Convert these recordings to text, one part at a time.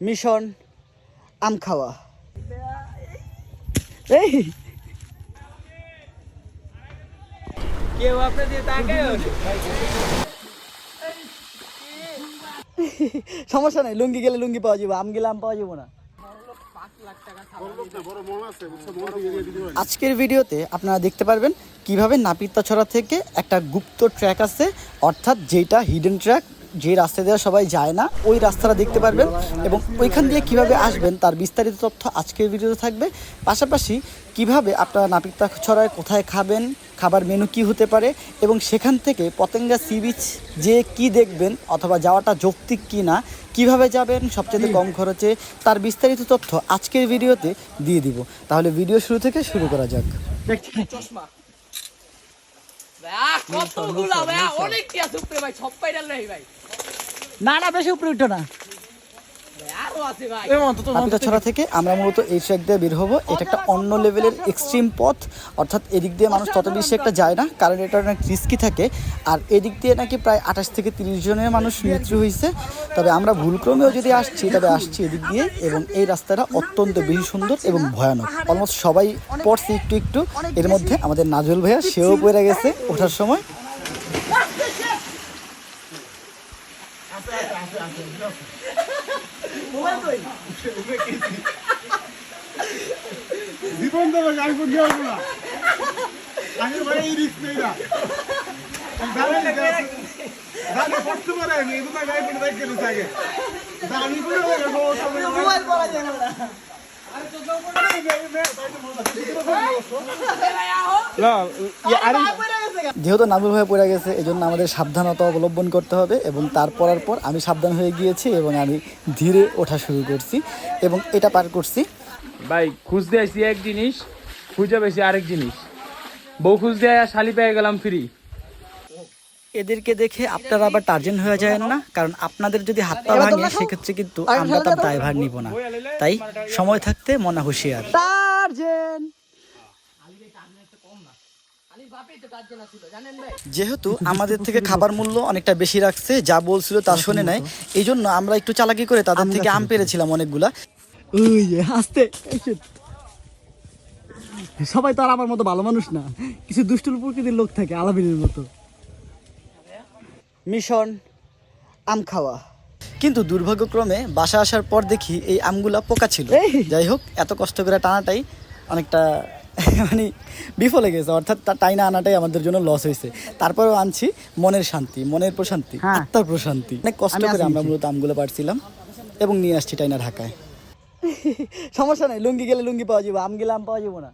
Mission আম খাওয়া। এই। কেউ আপনাদের তাকায় সমস্যা নাই লুঙ্গি গেলে লুঙ্গি পাওয়া যাবে আম গেলে আম পাওয়া যাব না। আজকের ভিডিওতে আপনারা দেখতে পারবেন কীভাবে নাপিতাছড়া থেকে একটা গুপ্ত ট্র্যাক আছে অর্থাৎ যেটা হিডেন ট্র্যাক যে রাস্তা দিয়ে সবাই যায় না ওই রাস্তাটা দেখতে পারবেন এবং ওইখান দিয়ে কীভাবে আসবেন তার বিস্তারিত তথ্য আজকের ভিডিওতে থাকবে। পাশাপাশি কীভাবে আপনারা নাপিতাছড়ায় কোথায় খাবেন খাবার মেনু কি হতে পারে এবং সেখান থেকে পতেঙ্গা সি বিচ যে কি দেখবেন অথবা যাওয়াটা যৌক্তিক কি না কীভাবে যাবেন সবচেয়ে কম খরচে তার বিস্তারিত তথ্য আজকের ভিডিওতে দিয়ে দিব। তাহলে ভিডিও শুরু থেকে শুরু করা যাক। চশমা। কতগুলা অনেক কি আছে উপরে ভাই সব পাইডাল নাই ভাই। না না বেশি উপরে উঠো না। ভাই, আরও আছে ভাই ছড়া থেকে আমরা মূলত এই ট্র্যাক দিয়ে বের হব। এটা একটা অন্য লেভেলের এক্সট্রিম পথ। অর্থাৎ এদিক দিয়ে মানুষ তত বেশি একটা যায় না কারণ এটা অনেক রিস্কি থাকে। আর এদিক দিয়ে নাকি প্রায় আঠাশ থেকে তিরিশ জনের মানুষ মৃত্যু হয়েছে। তবে আমরা ভুলক্রমেও যদি আসছি তবে আসছি এদিক দিয়ে এবং এই রাস্তাটা অত্যন্ত বেশি সুন্দর এবং ভয়ানক। অলমোস্ট সবাই পড়ছে একটু একটু। এর মধ্যে আমাদের নাজুল ভাইয়া সেও পড়ে গেছে ওঠার সময়। জীবন দেবে, গাড়ি করে দেওয়া না। আগের বারে এই রিস্ক নেই না। দাঁড়িয়ে পড়তে আমি করে মোবাইল যেহেতু নাজুল হয়ে পড়ে গেছে এই জন্য আমাদের সাবধানতা অবলম্বন করতে হবে এবং তার পরার পর আমি সাবধান হয়ে গিয়েছি এবং আমি ধীরে ওঠা শুরু করছি এবং এটা পার করছি। ভাই খুঁজতে আসছি এক জিনিস খুঁজে পেয়েছি আরেক জিনিস। বউ খুঁজতে আয়া শালি পেয়ে গেলাম ফ্রি এদেরকে দেখে আপনারা আবার টার্জেন হয়ে যায় না কারণ আপনাদের যদি হাত পা ভাঙে সেক্ষেত্রে কিন্তু আমরা তার দায়ভার নিব না। তাই সময় থাকতে মনা হুঁশিয়ার। টার্জেন! যেহেতু আমাদের থেকে খাবার মূল্য অনেকটা বেশি রাখছে যা বলছিল তা শুনে নাই এই জন্য আমরা একটু চালাকি করে তাদের থেকে আম পেরেছিলাম অনেকগুলা। সবাই তো আর আমার মতো ভালো মানুষ না। কিছু দুষ্টুল প্রকৃতির লোক থাকে আলামিনের মতো। মিশন আম খাওয়া। কিন্তু দুর্ভাগ্যক্রমে বাসা আসার পর দেখি এই আমগুলা পোকা ছিল। যাই হোক এত কষ্ট করে টানাটাই অনেকটা মানে বিফলে গেছে। অর্থাৎ তা টাইনা আনাটাই আমাদের জন্য লস হয়েছে। তারপরেও আনছি মনের শান্তি মনের প্রশান্তি আত্মার প্রশান্তি। অনেক কষ্ট করে আমরা মূলত আমগুলো পারছিলাম এবং নিয়ে আসছি টাইনা ঢাকায় সমস্যা নেই লুঙ্গি গেলে লুঙ্গি পাওয়া যাবে আম গেলে আম পাওয়া যাব না।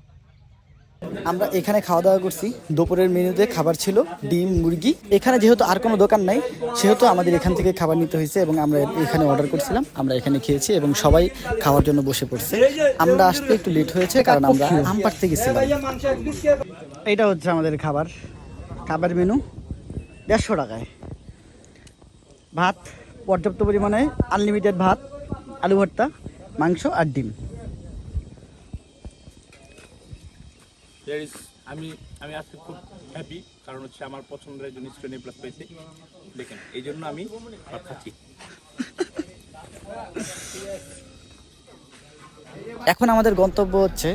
আমরা এখানে খাওয়া দাওয়া করছি। দুপুরের মেনুতে খাবার ছিল ডিম, মুরগি। এখানে যেহেতু আর কোনো দোকান নাই, সেহেতু আমাদের এখান থেকে খাবার নিতে হয়েছে এবং আমরা এখানে অর্ডার করছিলাম। আমরা এখানে খেয়েছি এবং সবাই খাওয়ার জন্য বসে পড়ছে। আমরা আসতে একটু লেট হয়েছে কারণ আমরা আম পাড়তে গেছিলাম। এটা হচ্ছে আমাদের খাবার। খাবার মেনু দেড়শো টাকায়। ভাত, পর্যাপ্ত পরিমাণে আনলিমিটেড ভাত, আলু ভর্তা, মাংস আর ডিম। আমি আমি আজকে খুব হ্যাপি কারণ হচ্ছে আমার পছন্দের একজন স্টুডেন্ট প্লাস পেয়েছি। দেখেন এই জন্য আমি খাচ্ছি এখন আমাদের গন্তব্য হচ্ছে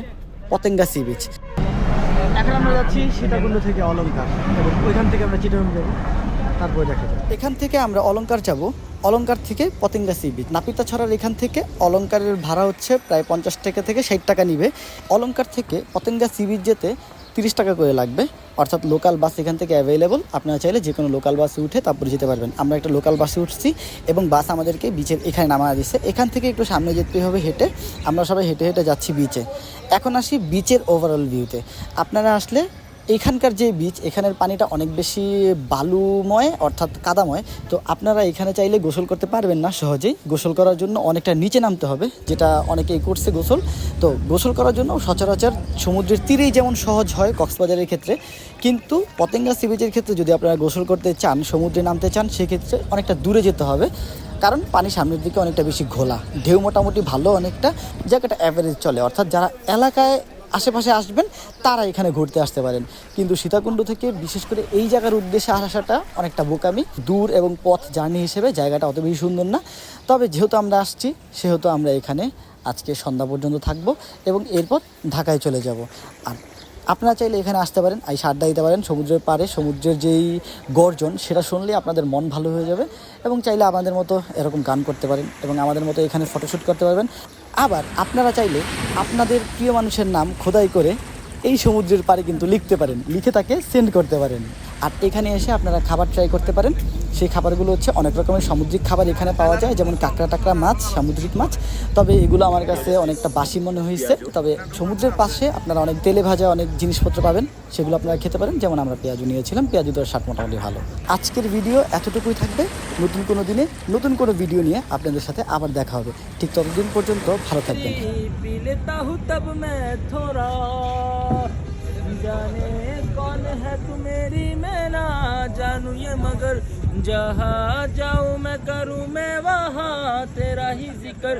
পতেঙ্গা সি বিচ এখন আমরা যাচ্ছি সীতাকুণ্ড থেকে অলঙ্কার এবং ওইখান থেকে আমরা চিটং যাব তারপরে দেখা যাবে। এখান থেকে আমরা অলঙ্কার যাব অলঙ্কার থেকে পতেঙ্গা সি বিচ নাপিতা ছড়ার এখান থেকে অলঙ্কারের ভাড়া হচ্ছে প্রায় পঞ্চাশ টাকা থেকে ষাট টাকা নিবে। অলঙ্কার থেকে পতেঙ্গা সি বিচ যেতে তিরিশ টাকা করে লাগবে। অর্থাৎ লোকাল বাস এখান থেকে অ্যাভেলেবল আপনারা চাইলে যে কোনো লোকাল বাসে উঠে তারপরে যেতে পারবেন। আমরা একটা লোকাল বাসে উঠছি এবং বাস আমাদেরকে বিচের এখানে নামা দিচ্ছে এখান থেকে একটু সামনে যেতে হবে হেঁটে। আমরা সবাই হেঁটে হেঁটে যাচ্ছি বিচে এখন আসি বিচের ওভারঅল ভিউতে আপনারা আসলে এখানকার যে বিচ এখানের পানিটা অনেক বেশি বালুময়, অর্থাৎ কাদাময়। তো আপনারা এখানে চাইলে গোসল করতে পারবেন না সহজেই। গোসল করার জন্য অনেকটা নিচে নামতে হবে, যেটা অনেকেই করছে গোসল। তো গোসল করার জন্য সচরাচর সমুদ্রের তীরেই যেমন সহজ হয় কক্সবাজারের ক্ষেত্রে, কিন্তু পতেঙ্গা সি বিচের ক্ষেত্রে যদি আপনারা গোসল করতে চান, সমুদ্রে নামতে চান, সেক্ষেত্রে অনেকটা দূরে যেতে হবে। কারণ পানি সামনের দিকে অনেকটা বেশি ঘোলা। ঢেউ মোটামুটি ভালো অনেকটা জায়গাটা অ্যাভারেজ চলে। অর্থাৎ যারা এলাকায় আশেপাশে আসবেন, তারা এখানে ঘুরতে আসতে পারেন। কিন্তু সীতাকুণ্ড থেকে বিশেষ করে এই জায়গার উদ্দেশ্যে আসাটা অনেকটা বোকামি। দূর এবং পথ জার্নি হিসেবে জায়গাটা অত বেশি সুন্দর না। তবে যেহেতু আমরা আসছি, সেহেতু আমরা এখানে আজকে সন্ধ্যা পর্যন্ত থাকব এবং এরপর ঢাকায় চলে যাব। আর আপনারা চাইলে এখানে আসতে পারেন, এই সাড্ডা দিতে পারেন, সমুদ্রের পাড়ে, সমুদ্রের যেই গর্জন, সেটা শুনলে আপনাদের মন ভালো হয়ে যাবে এবং চাইলে আমাদের মতো এরকম গান করতে পারেন এবং আমাদের মতো এখানে ফটোশ্যুট করতে পারবেন। আবার আপনারা চাইলে আপনাদের প্রিয় মানুষের নাম খোদাই করে এই সমুদ্রের পাড়ে কিন্তু লিখতে পারেন, লিখে তাকে সেন্ড করতে পারেন। আর এখানে এসে আপনারা খাবার ট্রাই করতে পারেন। সেই খাবারগুলো হচ্ছে অনেক রকমের সামুদ্রিক খাবার এখানে পাওয়া যায় যেমন কাঁকড়া টাকড়া মাছ সামুদ্রিক মাছ তবে এগুলো আমার কাছে অনেকটা বাসি মনে হয়েছে তবে সমুদ্রের পাশে আপনারা অনেক তেলে ভাজা অনেক জিনিসপত্র পাবেন সেগুলো আপনারা খেতে পারেন যেমন আমরা পেঁয়াজু নিয়েছিলাম পেঁয়াজু তো স্বাদ মোটামুটি ভালো আজকের ভিডিও এতটুকুই থাকবে নতুন কোনো দিনে নতুন কোনো ভিডিও নিয়ে আপনাদের সাথে আবার দেখা হবে ঠিক ততদিন পর্যন্ত ভালো থাকবেন पी लेता हूँ तब मैं थोड़ा जाने कौन है तू मेरी मैं ना जानू ये मगर जहाँ जाऊँ मैं करूँ मैं वहाँ तेरा ही ज़िक्र।